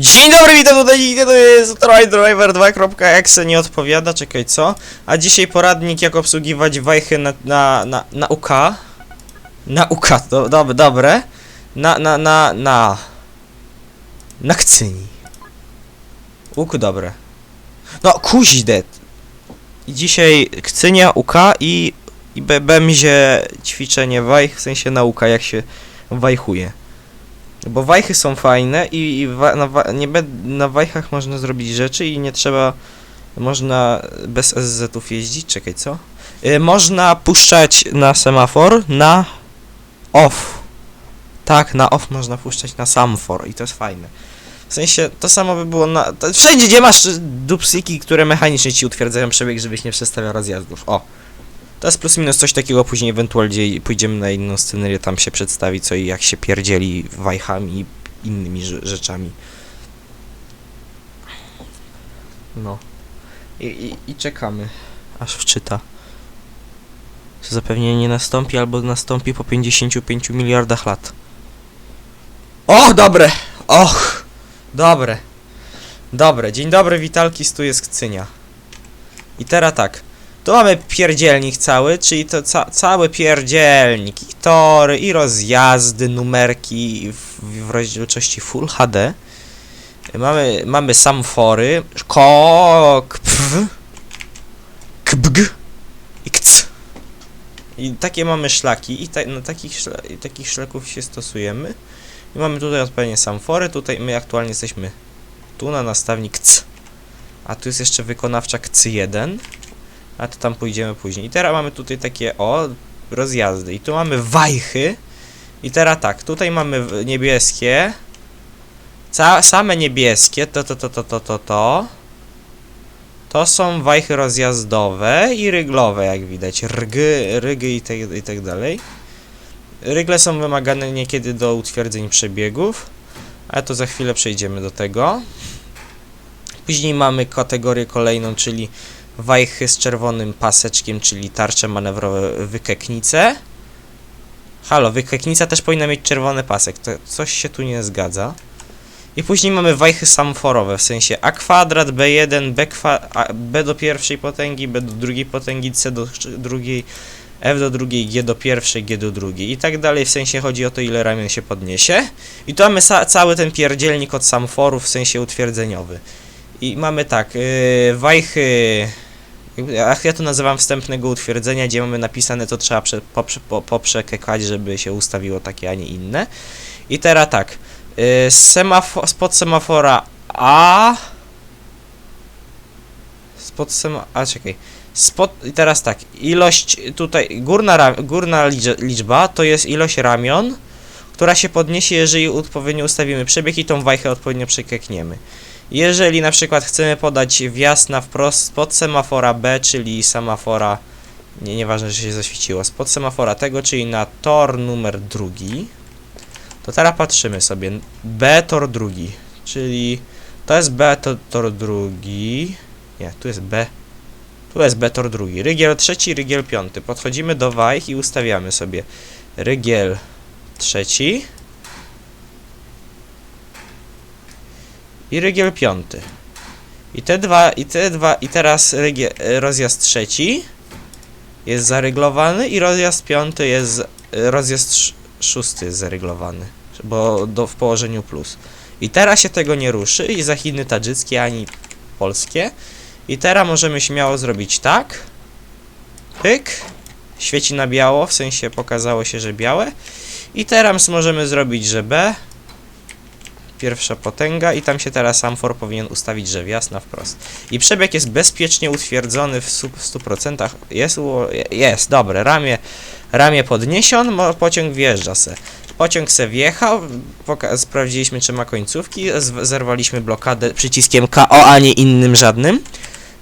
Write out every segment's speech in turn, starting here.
Dzień dobry, witam tutaj, to jest TryDriver2.exe nie odpowiada, czekaj co? A dzisiaj poradnik jak obsługiwać wajchy na, na, na, na UK Na UK, do, dobre, Na, na, na, na Na kcyni. Łuk dobre. No, kuźdet dzisiaj kcynia, UK i, i be, ćwiczenie wajch, w sensie nauka jak się wajchuje bo wajchy są fajne i, i wa, na, wa, nie be, na wajchach można zrobić rzeczy i nie trzeba. Można bez SZ-ów jeździć. Czekaj, co? Y, można puszczać na semafor na off. Tak, na off można puszczać na samfor i to jest fajne. W sensie to samo by było na. To, wszędzie, gdzie masz dupsiki, które mechanicznie ci utwierdzają przebieg, żebyś nie przestawiał rozjazdów. O! To jest plus minus coś takiego, później ewentualnie pójdziemy na inną scenerię, tam się przedstawi co i jak się pierdzieli wajchami i innymi rze- rzeczami. No. I, i, I czekamy, aż wczyta. Czy zapewnienie nie nastąpi, albo nastąpi po 55 miliardach lat. O, dobre! Och! Dobre. Dobre. Dzień dobry, witalki, tu jest Kcynia. I teraz tak. Tu mamy pierdzielnik cały, czyli to ca cały pierdzielnik. I tory, i rozjazdy, numerki w, w rozdzielczości Full HD. Mamy, mamy samfory, kok, pw, kbg i kc. I takie mamy szlaki i ta, na takich, szla takich szlaków się stosujemy. I mamy tutaj odpowiednie samfory, tutaj my aktualnie jesteśmy tu na nastawnik c. A tu jest jeszcze wykonawcza kc1 a to tam pójdziemy później. I teraz mamy tutaj takie, o, rozjazdy. I tu mamy wajchy. I teraz tak, tutaj mamy niebieskie. Ca same niebieskie, to, to, to, to, to, to, to. To są wajchy rozjazdowe i ryglowe, jak widać. Rgy, rygy i tak, i tak dalej. Rygle są wymagane niekiedy do utwierdzeń przebiegów, ale to za chwilę przejdziemy do tego. Później mamy kategorię kolejną, czyli wajchy z czerwonym paseczkiem, czyli tarcze manewrowe wykeknice. Halo, wykeknica też powinna mieć czerwony pasek, to coś się tu nie zgadza. I później mamy wajchy samforowe, w sensie A kwadrat, B1, B, kwa, a, B do pierwszej potęgi, B do drugiej potęgi, C do drugiej, F do drugiej, G do pierwszej, G do drugiej i tak dalej, w sensie chodzi o to ile ramion się podniesie. I tu mamy cały ten pierdzielnik od samforów w sensie utwierdzeniowy. I mamy tak, yy, wajchy. Ach, ja to nazywam wstępnego utwierdzenia, gdzie mamy napisane, to trzeba prze, poprze, po, poprzekekać, żeby się ustawiło takie, a nie inne. I teraz tak, yy, spod semafora A. Spod sema, a czekaj. Spod, I teraz tak, ilość tutaj, górna, górna liczba to jest ilość ramion, która się podniesie, jeżeli odpowiednio ustawimy przebieg i tą wajchę odpowiednio przekekniemy. Jeżeli na przykład chcemy podać wjazd na wprost spod semafora B, czyli semafora, nie, nieważne, że się zaświeciło, spod semafora tego, czyli na tor numer drugi, to teraz patrzymy sobie, B tor drugi, czyli to jest B to, tor drugi, nie, tu jest B, tu jest B tor drugi, rygiel trzeci, rygiel piąty, podchodzimy do wajch i ustawiamy sobie. Rygiel trzeci, i rygiel piąty. I te dwa, i te dwa, i teraz rygiel, rozjazd trzeci jest zaryglowany i rozjazd piąty jest, rozjazd sz- szósty jest zaryglowany, bo do, w położeniu plus. I teraz się tego nie ruszy i za Chiny tadżyckie ani polskie. I teraz możemy śmiało zrobić tak. Pyk. Świeci na biało, w sensie pokazało się, że białe. I teraz możemy zrobić, że B pierwsza potęga i tam się teraz Amfor powinien ustawić, że wjazd na wprost. I przebieg jest bezpiecznie utwierdzony w stu- w 100%. Jest, jest, dobre, ramię, ramię podniesion, pociąg wjeżdża se. Pociąg se wjechał, sprawdziliśmy czy ma końcówki, zerwaliśmy blokadę przyciskiem KO, a nie innym żadnym.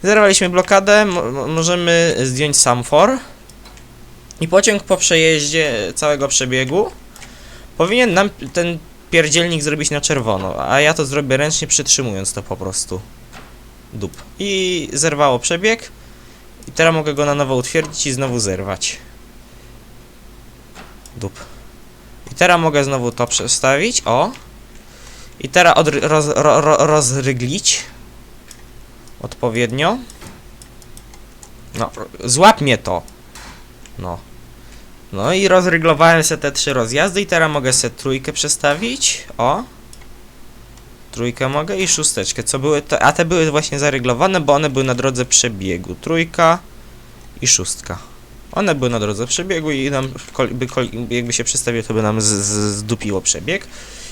Zerwaliśmy blokadę, mo- mo- możemy zdjąć Samfor. I pociąg po przejeździe całego przebiegu powinien nam ten pierdzielnik zrobić na czerwono, a ja to zrobię ręcznie przytrzymując to po prostu. Dup. I zerwało przebieg. I teraz mogę go na nowo utwierdzić i znowu zerwać. Dup. I teraz mogę znowu to przestawić, o. I teraz roz, ro, ro, rozryglić odpowiednio. No, złap mnie to. No. No i rozryglowałem se te trzy rozjazdy i teraz mogę se trójkę przestawić. O. Trójkę mogę i szósteczkę, co były te, a te były właśnie zaryglowane, bo one były na drodze przebiegu. Trójka i szóstka. One były na drodze przebiegu i nam, by, jakby się przestawił, to by nam zdupiło przebieg.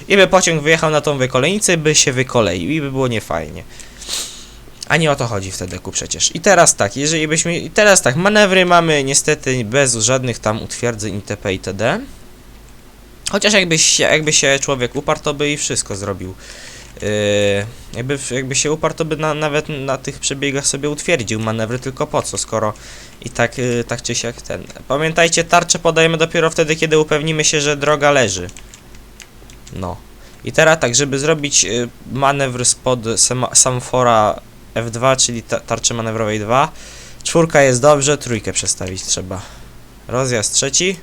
I by pociąg wyjechał na tą wykolejnicę i by się wykoleił i by było niefajnie. A nie o to chodzi w TDK przecież. I teraz tak, jeżeli byśmy. I teraz tak, manewry mamy niestety bez żadnych tam utwierdzeń itp. itd. Chociaż jakby się, jakby się człowiek uparł, to by i wszystko zrobił. Yy, jakby, jakby się uparł, to by na, nawet na tych przebiegach sobie utwierdził manewry, tylko po co, skoro i tak, yy, tak czy siak ten. Pamiętajcie, tarczę podajemy dopiero wtedy, kiedy upewnimy się, że droga leży. No. I teraz tak, żeby zrobić y, manewr spod samfora F2, czyli ta tarczy manewrowej 2, czwórka jest dobrze, trójkę przestawić trzeba. Rozjazd trzeci.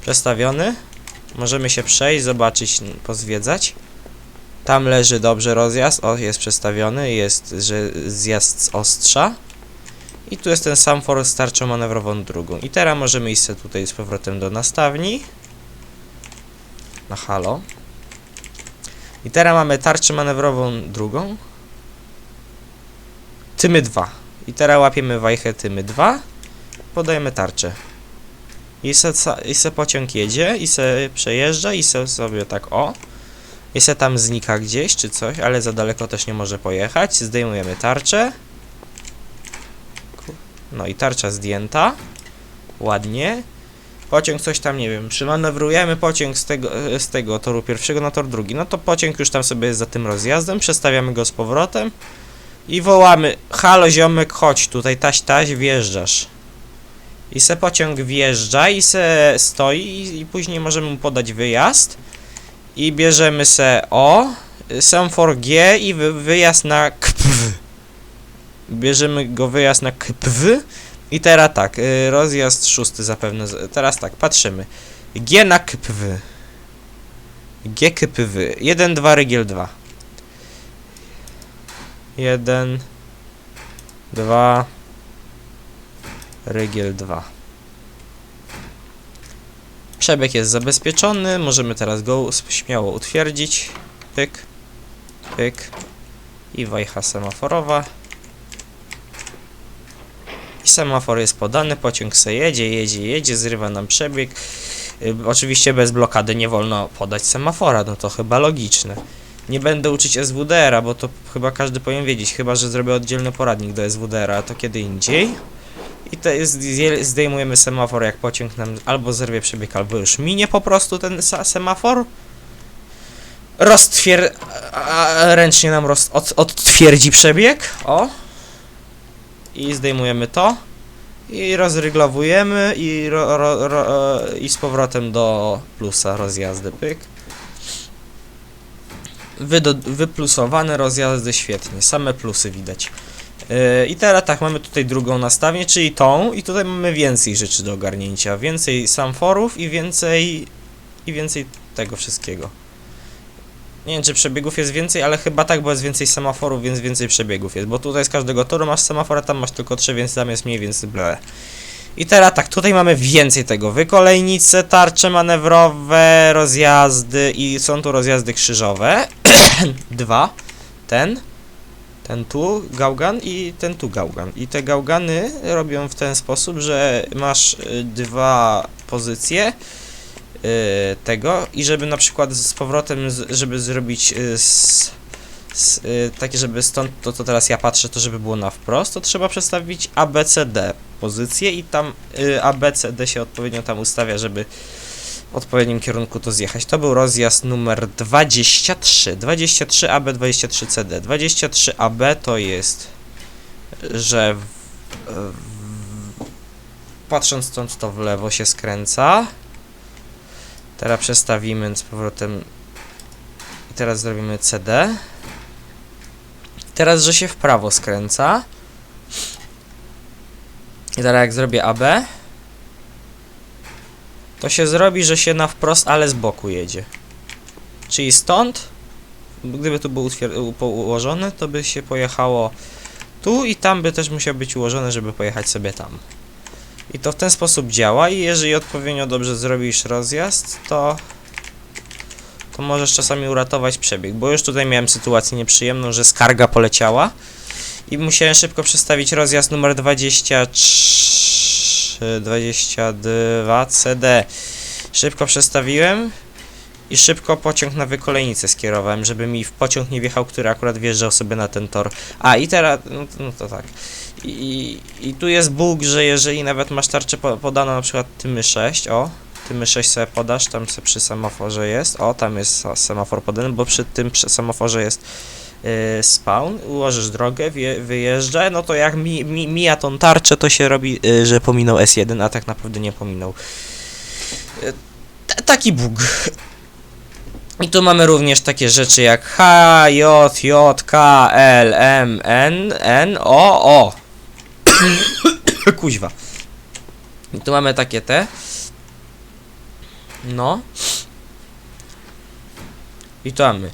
Przestawiony. Możemy się przejść, zobaczyć, pozwiedzać. Tam leży dobrze rozjazd, o jest przestawiony, jest że zjazd z ostrza. I tu jest ten sam for z tarczą manewrową drugą. I teraz możemy iść sobie tutaj z powrotem do nastawni na halo. I teraz mamy tarczę manewrową drugą. Tymy 2. I teraz łapiemy wajchę tymy 2. Podajemy tarczę. I se, I se pociąg jedzie, i se przejeżdża, i se sobie tak o. I se tam znika gdzieś, czy coś, ale za daleko też nie może pojechać. Zdejmujemy tarczę. No i tarcza zdjęta. Ładnie pociąg coś tam, nie wiem, przymanewrujemy pociąg z tego, z tego toru pierwszego na tor drugi, no to pociąg już tam sobie jest za tym rozjazdem, przestawiamy go z powrotem i wołamy, halo ziomek, chodź tutaj, taś, taś, wjeżdżasz. I se pociąg wjeżdża i se stoi i, i później możemy mu podać wyjazd i bierzemy se O, Semfor G i wy, wyjazd na KPW. Bierzemy go wyjazd na KPW i teraz tak, y, rozjazd szósty zapewne. Teraz tak, patrzymy. G na KPW. G KPW. 1, 2, rygiel 2. 1, 2, rygiel 2. Przebieg jest zabezpieczony, możemy teraz go śmiało utwierdzić. Pyk, pyk i wajcha semaforowa. Semafor jest podany, pociąg se jedzie, jedzie, jedzie, zrywa nam przebieg. Y, oczywiście bez blokady nie wolno podać semafora, no to chyba logiczne. Nie będę uczyć SWDR-a, bo to chyba każdy powinien wiedzieć, chyba że zrobię oddzielny poradnik do SWDR-a, to kiedy indziej. I to jest, zdejmujemy semafor, jak pociąg nam albo zerwie przebieg, albo już minie po prostu ten semafor. Roztwier... ręcznie nam roz... od, odtwierdzi przebieg, o i zdejmujemy to i rozryglowujemy i, ro, ro, ro, e, i z powrotem do plusa rozjazdy pyk. Wydo, wyplusowane rozjazdy świetnie, same plusy widać. Yy, i teraz tak, mamy tutaj drugą nastawnię, czyli tą i tutaj mamy więcej rzeczy do ogarnięcia, więcej samforów i więcej i więcej tego wszystkiego nie wiem, czy przebiegów jest więcej, ale chyba tak, bo jest więcej semaforów, więc więcej przebiegów jest. Bo tutaj z każdego toru masz semafor, a tam masz tylko trzy, więc tam jest mniej, więc ble. I teraz tak, tutaj mamy więcej tego. Wykolejnice, tarcze manewrowe, rozjazdy i są tu rozjazdy krzyżowe. Dwa. Ten. Ten tu gałgan i ten tu gałgan. I te gałgany robią w ten sposób, że masz y, dwa pozycje tego i żeby na przykład z powrotem, z, żeby zrobić y, z, z, y, takie, żeby stąd, to co teraz ja patrzę, to żeby było na wprost, to trzeba przestawić ABCD pozycję i tam y, ABCD się odpowiednio tam ustawia, żeby w odpowiednim kierunku to zjechać. To był rozjazd numer 23. 23 AB, 23 CD. 23 AB to jest, że w, w, patrząc stąd to w lewo się skręca. Teraz przestawimy z powrotem i teraz zrobimy CD. Teraz, że się w prawo skręca. I teraz jak zrobię AB, to się zrobi, że się na wprost, ale z boku jedzie. Czyli stąd, gdyby tu po- ułożone, to by się pojechało tu i tam by też musiał być ułożone, żeby pojechać sobie tam. I to w ten sposób działa i jeżeli odpowiednio dobrze zrobisz rozjazd, to to możesz czasami uratować przebieg, bo już tutaj miałem sytuację nieprzyjemną, że skarga poleciała i musiałem szybko przestawić rozjazd numer 23 22 CD. Szybko przestawiłem i szybko pociąg na wykolejnicę skierowałem, żeby mi w pociąg nie wjechał, który akurat wjeżdżał sobie na ten tor. A i teraz, no, no to tak. I, I tu jest bóg, że jeżeli nawet masz tarczę po, podaną na przykład tymy 6, o, tymy 6 sobie podasz, tam sobie przy semaforze jest, o, tam jest semafor podany, bo przy tym przy semaforze jest yy, spawn, ułożysz drogę, wje, wyjeżdża, no to jak mi, mi, mija tą tarczę, to się robi, yy, że pominął S1, a tak naprawdę nie pominął. T- taki bóg. I tu mamy również takie rzeczy jak H, J, J, K, L, M, N, N, O, O. Kuźwa. I tu mamy takie te. No. I tu mamy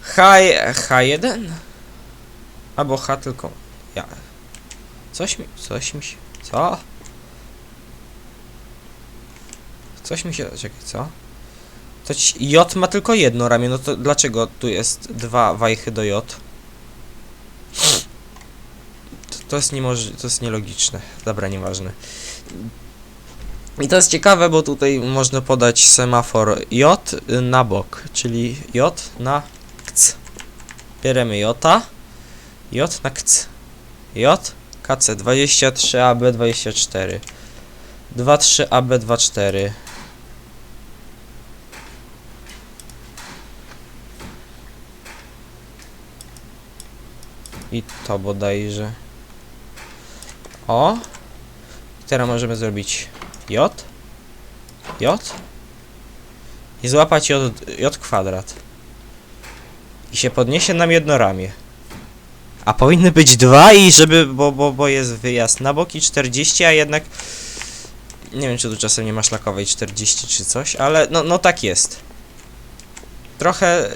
H, H1 albo H tylko ja. Coś mi, coś mi się, co? Coś mi się, czekaj, co? To J ma tylko jedno ramię, no to dlaczego tu jest dwa wajchy do J? To, jest niemożliwe, to jest nielogiczne. Dobra, nieważne. I to jest ciekawe, bo tutaj można podać semafor J na bok, czyli J na KC. Bierzemy J, J na KC. J, KC 23 AB 24. 23 AB 24. I to bodajże. O! I teraz możemy zrobić J. J. I złapać J, J kwadrat. I się podniesie nam jedno ramię. A powinny być dwa i żeby, bo, bo, bo jest wyjazd na boki 40, a jednak nie wiem czy tu czasem nie ma szlakowej 40 czy coś, ale no, no tak jest. Trochę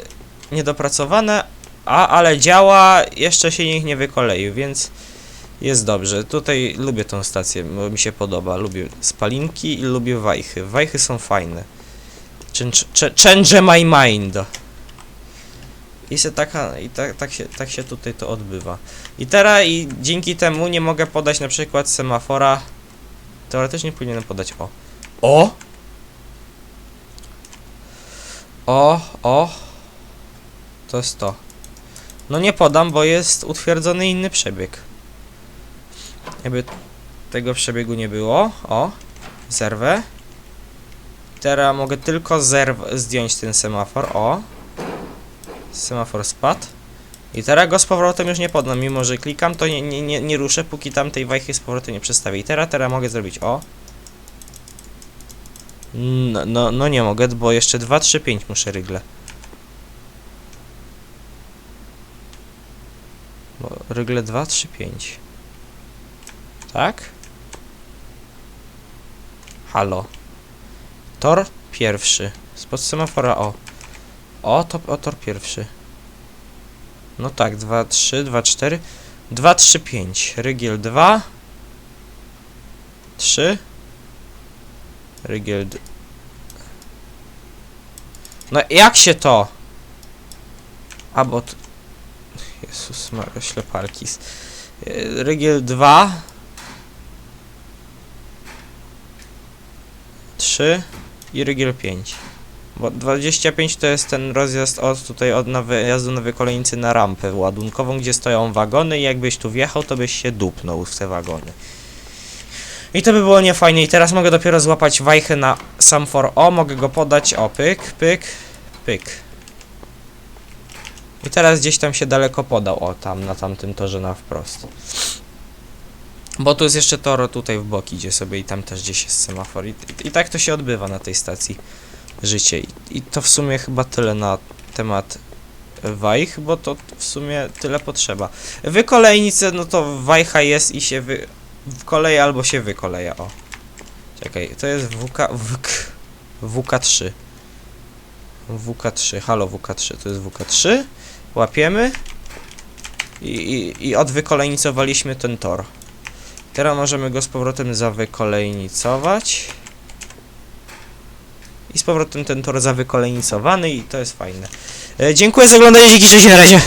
niedopracowane, a, ale działa, jeszcze się nikt nie wykoleił, więc jest dobrze. Tutaj lubię tą stację, bo mi się podoba. Lubię spalinki i lubię wajchy. Wajchy są fajne. Change, ch- change my mind. I se taka, i tak, tak, się, tak się tutaj to odbywa. I teraz i dzięki temu nie mogę podać na przykład semafora. Teoretycznie powinienem podać o. O! O, o. To jest to. No nie podam, bo jest utwierdzony inny przebieg. Jakby tego przebiegu nie było. O, zerwę. Teraz mogę tylko zerw zdjąć ten semafor. O. Semafor spadł. I teraz go z powrotem już nie podam, mimo że klikam, to nie, nie, nie, nie ruszę, póki tam tej wajchy z powrotem nie przestawię. I teraz, teraz mogę zrobić o. No, no, no nie mogę, bo jeszcze 2, 3, 5 muszę rygle. Bo rygle 2, 3, 5. Tak? Halo. Tor pierwszy. Spod semafora o. O, to o, tor pierwszy. No tak, 2, 3, 2, 4. 2, 3, 5. Rygiel 2. 3. Rygiel. No jak się to? A bo. t- Jezus Maria, śleparki. Y, Rygiel 2. 3 i rygiel 5. Bo 25 to jest ten rozjazd od tutaj od na wyjazdu na wykolejnicy na rampę ładunkową, gdzie stoją wagony i jakbyś tu wjechał, to byś się dupnął w te wagony. I to by było niefajne. I teraz mogę dopiero złapać wajchę na sam for O, mogę go podać, o pyk, pyk, pyk. I teraz gdzieś tam się daleko podał, o tam, na tamtym torze na wprost. Bo tu jest jeszcze tor tutaj w boki, idzie sobie i tam też gdzieś jest semafor. I, i, tak to się odbywa na tej stacji życie. I, I to w sumie chyba tyle na temat wajch, bo to w sumie tyle potrzeba. Wykolejnice, no to wajcha jest i się wy... wkoleja albo się wykoleja, o. Czekaj, to jest WK... WK... WK3. WK3, halo WK3, to jest WK3. Łapiemy. I, i, i odwykolejnicowaliśmy ten tor. Teraz możemy go z powrotem zawykolejnicować. I z powrotem ten tor zawykolejnicowany i to jest fajne. E, dziękuję za oglądanie, dzięki, cześć, na razie.